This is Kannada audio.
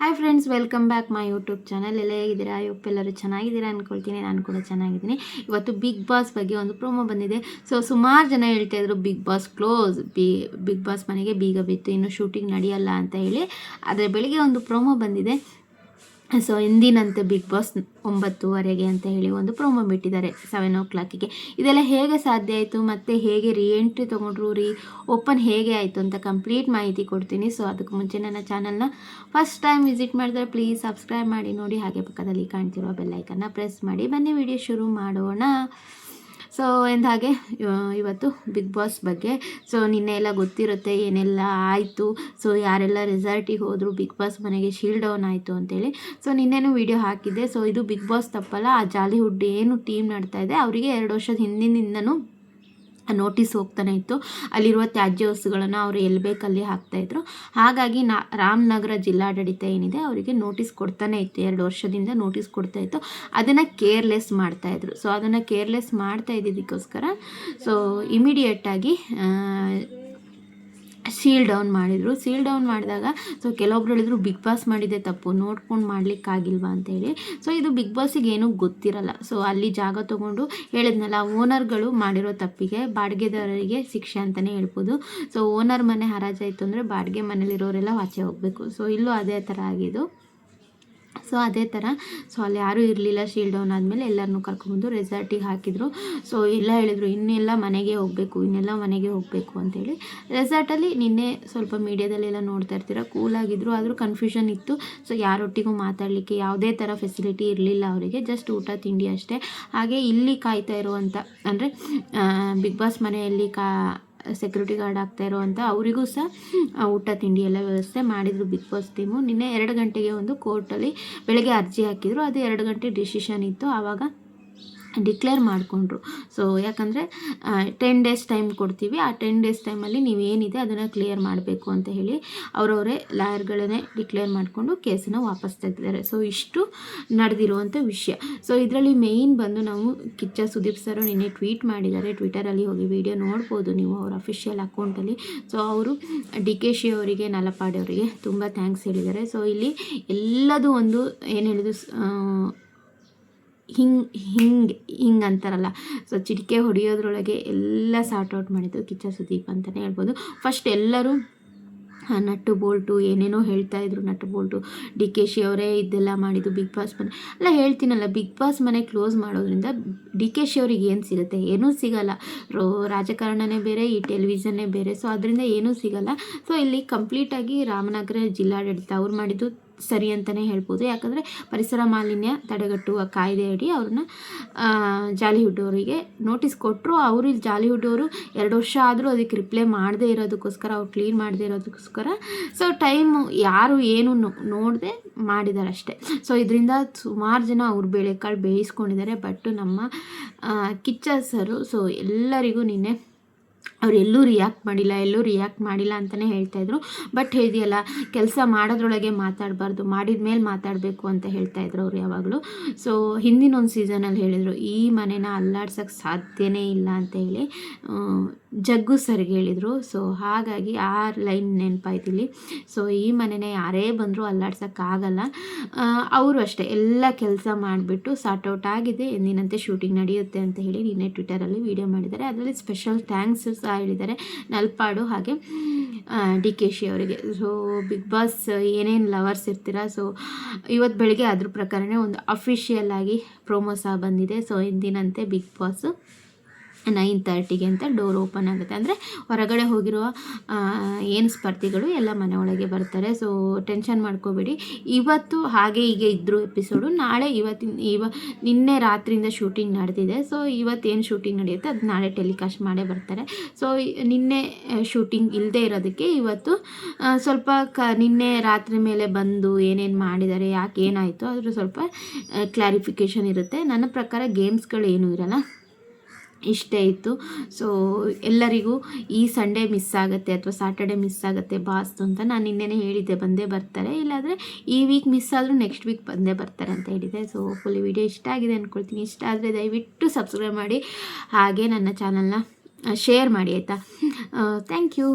Hi friends welcome back my YouTube channel ಎಲ್ಲ ಹೇಗಿದ್ದೀರಾ ಎಲ್ಲರೂ ಚೆನ್ನಾಗಿದ್ದೀರಾ ಅಂದ್ಕೊಳ್ತೀನಿ ನಾನು ಕೂಡ ಚೆನ್ನಾಗಿದ್ದೀನಿ. ಇವತ್ತು ಬಿಗ್ ಬಾಸ್ ಬಗ್ಗೆ ಒಂದು ಪ್ರೋಮೋ ಬಂದಿದೆ. ಸೊ ಸುಮಾರು ಜನ ಹೇಳ್ತಾ ಇದ್ರು Bigg Boss close B Bigg Boss ಮನೆಗೆ ಬೀಗ ಬಿತ್ತು. ಇನ್ನು ಶೂಟಿಂಗ್ ನಡೆಯಲ್ಲ ಅಂತ ಹೇಳಿ. ಆದರೆ ಬೆಳಿಗ್ಗೆ ಒಂದು ಪ್ರೋಮೋ ಬಂದಿದೆ. ಸೊ ಎಂದಿನಂತೆ ಬಿಗ್ ಬಾಸ್ ಒಂಬತ್ತುವರೆಗೆ ಅಂತ ಹೇಳಿ ಒಂದು ಪ್ರೋಮೋ ಬಿಟ್ಟಿದ್ದಾರೆ ಸೆವೆನ್ ಓ ಕ್ಲಾಕಿಗೆ ಇದೆಲ್ಲ ಹೇಗೆ ಸಾಧ್ಯ ಆಯಿತು? ಮತ್ತು ಹೇಗೆ ರೀ ಎಂಟ್ರಿ ತೊಗೊಂಡ್ರು? ರೀ ಓಪನ್ ಹೇಗೆ ಆಯಿತು ಅಂತ ಕಂಪ್ಲೀಟ್ ಮಾಹಿತಿ ಕೊಡ್ತೀನಿ. ಸೊ ಅದಕ್ಕೆ ಮುಂಚೆ ನನ್ನ ಚಾನಲ್ನ ಫಸ್ಟ್ ಟೈಮ್ ವಿಸಿಟ್ ಮಾಡಿದ್ರೆ ಪ್ಲೀಸ್ ಸಬ್ಸ್ಕ್ರೈಬ್ ಮಾಡಿ ನೋಡಿ. ಹಾಗೆ ಪಕ್ಕದಲ್ಲಿ ಕಾಣ್ತಿರೋ ಬೆಲ್ಲೈಕನ್ನ ಪ್ರೆಸ್ ಮಾಡಿ. ಬನ್ನಿ ವಿಡಿಯೋ ಶುರು ಮಾಡೋಣ. ಸೊ ಹಾಗೆ ಇವತ್ತು ಬಿಗ್ ಬಾಸ್ ಬಗ್ಗೆ. ಸೊ ನಿನ್ನೆ ಎಲ್ಲ ಗೊತ್ತಿರುತ್ತೆ ಏನೆಲ್ಲ ಆಯಿತು. ಸೊ ಯಾರೆಲ್ಲ ರೆಸಾರ್ಟಿಗೆ ಹೋದರು ಬಿಗ್ ಬಾಸ್ ಮನೆಗೆ ಶೀಲ್ಡ್ ಡೌನ್ ಆಯಿತು ಅಂತೇಳಿ. ಸೊ ನಿನ್ನೆನೂ ವಿಡಿಯೋ ಹಾಕಿದ್ದೆ. ಸೊ ಇದು ಬಿಗ್ ಬಾಸ್ ತಪ್ಪಲ್ಲ. ಆ ಜಾಲಿವುಡ್ ಏನು ಟೀಮ್ ನಡ್ತಾ ಇದೆ. ಅವರಿಗೆ ಎರಡು ವರ್ಷದ ಹಿಂದಿನಿಂದನೂ ನೋಟಿಸ್ ಹೋಗ್ತಾನೆ ಇತ್ತು. ಅಲ್ಲಿರುವ ತ್ಯಾಜ್ಯ ವಸ್ತುಗಳನ್ನು ಅವರು ಎಲ್ಲಿ ಬೇಕಲ್ಲಿ ಹಾಕ್ತಾಯಿದ್ರು ಹಾಗಾಗಿ ನಾ, ರಾಮನಗರ ಜಿಲ್ಲಾಡಳಿತ ಏನಿದೆ ಅವರಿಗೆ ನೋಟಿಸ್ ಕೊಡ್ತಾನೆ ಇತ್ತು. ಎರಡು ವರ್ಷದಿಂದ ನೋಟಿಸ್ ಕೊಡ್ತಾ ಇತ್ತು. ಅದನ್ನು ಕೇರ್ಲೆಸ್ ಮಾಡ್ತಾಯಿದ್ರು ಸೊ ಅದನ್ನು ಕೇರ್ಲೆಸ್ ಮಾಡ್ತಾ ಇದ್ದಿದ್ದಕ್ಕೋಸ್ಕರ ಸೊ ಇಮಿಡಿಯೇಟಾಗಿ ಸೀಲ್ ಡೌನ್ ಮಾಡಿದರು. ಸೀಲ್ ಡೌನ್ ಮಾಡಿದಾಗ ಸೊ ಕೆಲವೊಬ್ರು ಹೇಳಿದ್ರು ಬಿಗ್ ಬಾಸ್ ಮಾಡಿದೆ ತಪ್ಪು. ನೋಡ್ಕೊಂಡು ಮಾಡಲಿಕ್ಕಾಗಿಲ್ವಾ ಅಂತೇಳಿ ಸೊ ಇದು ಬಿಗ್ ಬಾಸಿಗೆ ಏನೂ ಗೊತ್ತಿರಲ್ಲ. ಸೊ ಅಲ್ಲಿ ಜಾಗ ತೊಗೊಂಡು ಹೇಳಿದ್ನಲ್ಲ, ಓನರ್ಗಳು ಮಾಡಿರೋ ತಪ್ಪಿಗೆ ಬಾಡಿಗೆದಾರರಿಗೆ ಶಿಕ್ಷೆ ಅಂತಲೇ ಹೇಳ್ಬೋದು. ಸೊ ಓನರ್ ಮನೆ ಹರಾಜಾಯಿತು ಅಂದರೆ ಬಾಡಿಗೆ ಮನೇಲಿರೋರೆಲ್ಲ ಆಚೆ ಹೋಗಬೇಕು. ಸೊ ಇಲ್ಲೂ ಅದೇ ಥರ ಆಗಿದ್ದು. ಸೊ ಅದೇ ಥರ ಸೊ ಅಲ್ಲಿ ಯಾರೂ ಇರಲಿಲ್ಲ ಶೀಲ್ ಡೌನ್ ಆದಮೇಲೆ ಎಲ್ಲರನ್ನೂ ಕರ್ಕೊಂಡ್ಬಂದು ರೆಸಾರ್ಟಿಗೆ ಹಾಕಿದರು. ಸೊ ಎಲ್ಲ ಹೇಳಿದರು, ಇನ್ನೆಲ್ಲ ಮನೆಗೆ ಹೋಗಬೇಕು, ಇನ್ನೆಲ್ಲ ಮನೆಗೆ ಹೋಗಬೇಕು ಅಂತೇಳಿ ರೆಸಾರ್ಟಲ್ಲಿ ನಿನ್ನೆ ಸ್ವಲ್ಪ ಮೀಡಿಯಾದಲ್ಲೆಲ್ಲ ನೋಡ್ತಾ ಇರ್ತೀರ ಕೂಲಾಗಿದ್ದರು ಆದರೂ ಕನ್ಫ್ಯೂಷನ್ ಇತ್ತು. ಸೊ ಯಾರೊಟ್ಟಿಗೂ ಮಾತಾಡಲಿಕ್ಕೆ ಯಾವುದೇ ಥರ ಫೆಸಿಲಿಟಿ ಇರಲಿಲ್ಲ ಅವರಿಗೆ ಜಸ್ಟ್ ಊಟ, ತಿಂಡಿ ಅಷ್ಟೇ. ಹಾಗೆ ಇಲ್ಲಿ ಕಾಯ್ತಾ ಇರುವಂಥ ಅಂದರೆ ಬಿಗ್ ಬಾಸ್ ಮನೆಯಲ್ಲಿ ಕಾ ಸೆಕ್ಯೂರಿಟಿ ಗಾರ್ಡ್ ಆಗ್ತಾ ಇರೋವಂಥ ಅವರಿಗೂ ಸಹ ಊಟ, ತಿಂಡಿ ಎಲ್ಲ ವ್ಯವಸ್ಥೆ ಮಾಡಿದರು ಬಿಗ್ ಬಾಸ್ ಟೀಮು ನಿನ್ನೆ ಎರಡು ಗಂಟೆಗೆ ಒಂದು ಕೋರ್ಟಲ್ಲಿ ಬೆಳಗ್ಗೆ ಅರ್ಜಿ ಹಾಕಿದರು. ಅದು ಎರಡು ಗಂಟೆ ಡಿಸಿಷನ್ ಇತ್ತು. ಆವಾಗ ಡಿಕ್ಲೇರ್ ಮಾಡಿಕೊಂಡ್ರು. ಸೊ ಯಾಕಂದರೆ ಟೆನ್ ಡೇಸ್ ಟೈಮ್ ಕೊಡ್ತೀವಿ. ಆ ಟೆನ್ ಡೇಸ್ ಟೈಮಲ್ಲಿ ನೀವೇನಿದೆ ಅದನ್ನು ಕ್ಲಿಯರ್ ಮಾಡಬೇಕು ಅಂತ ಹೇಳಿ ಅವರವರೇ ಲಾಯರ್ಗಳನ್ನೇ ಡಿಕ್ಲೇರ್ ಮಾಡಿಕೊಂಡು ಕೇಸನ್ನು ವಾಪಸ್ ತೆಗೆದಿದ್ದಾರೆ. ಸೊ ಇಷ್ಟು ನಡೆದಿರುವಂಥ ವಿಷಯ. ಸೊ ಇದರಲ್ಲಿ ಮೇಯ್ನ್ ಬಂದು ನಾವು ಕಿಚ್ಚ ಸುದೀಪ್ ಸರ್ ನಿನ್ನೆ ಟ್ವೀಟ್ ಮಾಡಿದ್ದಾರೆ. ಟ್ವಿಟರಲ್ಲಿ ಹೋಗಿ ವಿಡಿಯೋ ನೋಡ್ಬೋದು ನೀವು ಅವ್ರ ಅಫಿಷಿಯಲ್ ಅಕೌಂಟಲ್ಲಿ ಸೊ ಅವರು ಡಿ ಕೆ ಶಿ ಅವರಿಗೆ, ನಲಪಾಡಿ ಅವರಿಗೆ ತುಂಬ ಥ್ಯಾಂಕ್ಸ್ ಹೇಳಿದ್ದಾರೆ. ಸೊ ಇಲ್ಲಿ ಎಲ್ಲದೂ ಒಂದು ಏನು ಹೇಳಿದ್ರು ಹಿಂಗೆ ಹಿಂಗೆ ಹಿಂಗೆ ಅಂತಾರಲ್ಲ. ಸೊ ಚಿಟಿಕೆ ಹೊಡೆಯೋದ್ರೊಳಗೆ ಎಲ್ಲ ಸಾರ್ಟ್ ಔಟ್ ಮಾಡಿದ್ದು ಕಿಚ್ಚ ಸುದೀಪ್ ಅಂತಲೇ ಹೇಳ್ಬೋದು. ಫಸ್ಟ್ ಎಲ್ಲರೂ ನಟ್ಟು ಬೋಲ್ಟು, ಏನೇನೋ ಹೇಳ್ತಾ ಇದ್ರು nut bolt. D K Shi ಅವರೇ ಇದೆಲ್ಲ ಮಾಡಿದ್ದು ಬಿಗ್ ಬಾಸ್ ಮನೆ. ಅಲ್ಲ, ಹೇಳ್ತೀನಲ್ಲ, ಬಿಗ್ ಬಾಸ್ ಮನೆ ಕ್ಲೋಸ್ ಮಾಡೋದ್ರಿಂದ ಡಿ ಕೆ ಶಿ ಅವ್ರಿಗೆ ಏನು ಸಿಗುತ್ತೆ? ಏನೂ ಸಿಗಲ್ಲ. ರೋ, ರಾಜಕಾರಣನೇ ಬೇರೆ, ಈ ಟೆಲಿವಿಷನ್ನೇ ಬೇರೆ. ಸೊ ಅದರಿಂದ ಏನೂ ಸಿಗಲ್ಲ. ಸೊ ಇಲ್ಲಿ ಕಂಪ್ಲೀಟಾಗಿ ರಾಮನಗರ ಜಿಲ್ಲಾಡಳಿತ ಅವ್ರು ಮಾಡಿದ್ದು ಸರಿ ಅಂತಲೇ ಹೇಳ್ಬೋದು. ಯಾಕಂದರೆ ಪರಿಸರ ಮಾಲಿನ್ಯ ತಡೆಗಟ್ಟುವ ಕಾಯ್ದೆಯಡಿ ಅವ್ರನ್ನ ಜಾಲಿ ಹುಡ್ಡೋರಿಗೆ ನೋಟಿಸ್ ಕೊಟ್ಟರು ಅವರು ಇಲ್ಲಿ ಜಾಲಿ ಹುಡ್ಡೋರು ಎರಡು ವರ್ಷ ಆದರೂ ಅದಕ್ಕೆ ರಿಪ್ಲೈ ಮಾಡದೇ ಇರೋದಕ್ಕೋಸ್ಕರ, ಅವ್ರು ಕ್ಲೀನ್ ಮಾಡದೇ ಇರೋದಕ್ಕೋಸ್ಕರ. ಸೊ ಟೈಮು ಯಾರು ಏನು ನೋಡದೆ ಮಾಡಿದ್ದಾರೆ ಅಷ್ಟೇ. ಸೊ ಇದರಿಂದ ಸುಮಾರು ಜನ ಅವ್ರ ಬೇಳೆಕಾಳು ಬೇಯಿಸ್ಕೊಂಡಿದ್ದಾರೆ. ಬಟ್ ನಮ್ಮ ಕಿಚ್ಚ ಸರು ಸೊ ಎಲ್ಲರಿಗೂ ನಿನ್ನೆ ಅವ್ರು ಎಲ್ಲೂ ರಿಯಾಕ್ಟ್ ಮಾಡಿಲ್ಲ, ಎಲ್ಲೂ ರಿಯಾಕ್ಟ್ ಮಾಡಿಲ್ಲ ಅಂತಲೇ ಹೇಳ್ತಾಯಿದ್ರು ಬಟ್ ಹೇಳಿದೆಯಲ್ಲ, ಕೆಲಸ ಮಾಡೋದ್ರೊಳಗೆ ಮಾತಾಡಬಾರ್ದು, ಮಾಡಿದ ಮೇಲೆ ಮಾತಾಡಬೇಕು ಅಂತ ಹೇಳ್ತಾಯಿದ್ರು ಅವ್ರು ಯಾವಾಗಲೂ. ಸೊ ಹಿಂದಿನ ಒಂದು ಸೀಸನಲ್ಲಿ ಹೇಳಿದರು, ಈ ಮನೇನ ಅಲ್ಲಾಡ್ಸೋಕ್ಕೆ ಸಾಧ್ಯವೇ ಇಲ್ಲ ಅಂತ ಹೇಳಿ ಜಗ್ಗು ಸರ್ಗೆ ಹೇಳಿದರು. ಸೊ ಹಾಗಾಗಿ ಆ ಲೈನ್ ನೆನಪಾಯ್ತಿಲ್ಲಿ. ಸೊ ಈ ಮನೆನೇ ಯಾರೇ ಬಂದರೂ ಅಲ್ಲಾಡ್ಸೋಕ್ಕಾಗಲ್ಲ. ಅವರು ಅಷ್ಟೇ. ಎಲ್ಲ ಕೆಲಸ ಮಾಡಿಬಿಟ್ಟು ಸಾರ್ಟ್ ಔಟ್ ಆಗಿದೆ. ಎಂದಿನಂತೆ ಶೂಟಿಂಗ್ ನಡೆಯುತ್ತೆ ಅಂತ ಹೇಳಿ ನಿನ್ನೆ ಟ್ವಿಟರಲ್ಲಿ ವೀಡಿಯೋ ಮಾಡಿದ್ದಾರೆ. ಅದರಲ್ಲಿ ಸ್ಪೆಷಲ್ ಥ್ಯಾಂಕ್ಸ್ ಸಹ ಹೇಳಿದ್ದಾರೆ ನಲ್ಪಾಡು ಹಾಗೆ ಡಿ ಕೆ ಶಿ ಅವರಿಗೆ. ಸೊ ಬಿಗ್ ಬಾಸ್ ಏನೇನು ಲವರ್ಸ್ ಇರ್ತೀರ? ಸೊ ಇವತ್ತು ಬೆಳಗ್ಗೆ ಅದ್ರ ಪ್ರಕಾರನೇ ಒಂದು ಅಫಿಷಿಯಲ್ ಆಗಿ ಪ್ರೊಮೋ ಸಹ ಬಂದಿದೆ. ಸೊ ಇಂದಿನಂತೆ ಬಿಗ್ ಬಾಸು. ನೈನ್ ತರ್ಟಿಗೆ ಅಂತ ಡೋರ್ ಓಪನ್ ಆಗುತ್ತೆ. ಅಂದರೆ ಹೊರಗಡೆ ಹೋಗಿರುವ ಏನು ಸ್ಪರ್ಧಿಗಳು ಎಲ್ಲ ಮನೆ ಒಳಗೆ ಬರ್ತಾರೆ. ಸೊ ಟೆನ್ಷನ್ ಮಾಡ್ಕೋಬೇಡಿ. ಇವತ್ತು ಹಾಗೆ ಹೀಗೆ ಇದ್ದರು ಎಪಿಸೋಡು ನಾಳೆ ಇವತ್ತಿನ, ಇವ, ನಿನ್ನೆ ರಾತ್ರಿಯಿಂದ ಶೂಟಿಂಗ್ ನಡೆದಿದೆ. ಸೊ ಇವತ್ತೇನು ಶೂಟಿಂಗ್ ನಡೆಯುತ್ತೆ ಅದು ನಾಳೆ ಟೆಲಿಕಾಸ್ಟ್ ಮಾಡೇ ಬರ್ತಾರೆ. ಸೊ ನಿನ್ನೆ ಶೂಟಿಂಗ್ ಇಲ್ಲದೆ ಇರೋದಕ್ಕೆ ಇವತ್ತು ಸ್ವಲ್ಪ ಕ, ನಿನ್ನೆ ರಾತ್ರಿ ಮೇಲೆ ಬಂದು ಏನೇನು ಮಾಡಿದ್ದಾರೆ, ಯಾಕೆ ಏನಾಯಿತು ಅದ್ರ ಸ್ವಲ್ಪ ಕ್ಲಾರಿಫಿಕೇಶನ್ ಇರುತ್ತೆ. ನನ್ನ ಪ್ರಕಾರ ಗೇಮ್ಸ್ಗಳು ಏನೂ ಇರಲ್ಲ. ಇಷ್ಟೇ ಇತ್ತು. ಸೊ ಎಲ್ಲರಿಗೂ ಈ ಸಂಡೇ ಮಿಸ್ ಆಗುತ್ತೆ ಅಥವಾ ಸಾಟರ್ಡೆ ಮಿಸ್ ಆಗುತ್ತೆ ಬಾಸ್ತು ಅಂತ ನಾನು ನಿನ್ನೆ ಹೇಳಿದ್ದೆ, ಬಂದೇ ಬರ್ತಾರೆ. ಇಲ್ಲಾಂದರೆ ಈ ವೀಕ್ ಮಿಸ್ ಆದರೂ ನೆಕ್ಸ್ಟ್ ವೀಕ್ ಬಂದೇ ಬರ್ತಾರೆ ಅಂತ ಹೇಳಿದೆ. ಸೊ ಫುಲ್ ವಿಡಿಯೋ ಇಷ್ಟ ಆಗಿದೆ ಅಂದ್ಕೊಳ್ತೀನಿ ಇಷ್ಟ ಆದರೆ ದಯವಿಟ್ಟು ಸಬ್ಸ್ಕ್ರೈಬ್ ಮಾಡಿ. ಹಾಗೆ ನನ್ನ ಚಾನಲ್ನ ಶೇರ್ ಮಾಡಿ ಆಯಿತಾ? Thank you